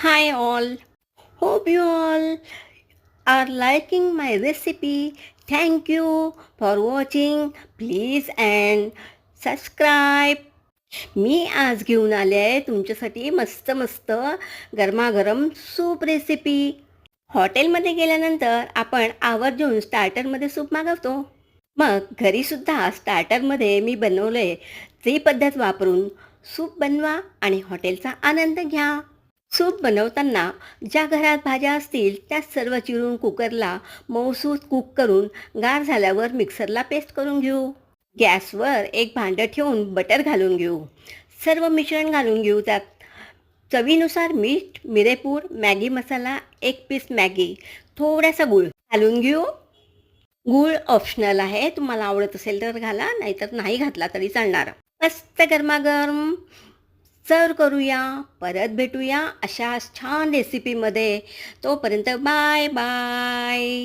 Hi all. Hope you all are liking my recipe. Thank you for watching. Please and subscribe. मी आज घेऊन आले आहे तुमच्यासाठी मस्त मस्त गरमागरम सूप रेसिपी हॉटेलमध्ये गेल्यानंतर आपण आवर्जून स्टार्टरमध्ये सूप मागवतो मग घरीसुद्धा स्टार्टरमध्ये मी बनवलं आहे ती पद्धत वापरून सूप बनवा आणि हॉटेलचा आनंद घ्या सूप बनवताना ज्या घरात भाज्या असतील त्या सर्व चिरून कुकरला मऊसूत कुक करून गार झाल्यावर मिक्सरला पेस्ट करून घेऊ. गॅसवर एक भांडं ठेवून बटर घालून घेऊ. सर्व मिश्रण घालून घेऊ त्यात. चवीनुसार मीठ मिरेपूड मॅगी मसाला एक पीस मॅगी थोडासा गूळ घालून घेऊ. गूळ ऑप्शनल आहे तुम्हाला आवडत असेल तर घाला नाहीतर नाही घातला तरी चालणार. मस्त गरमागरम. सर्व करूया परत भेटूया अशा छान रेसिपीमध्ये तोपर्यंत बाय बाय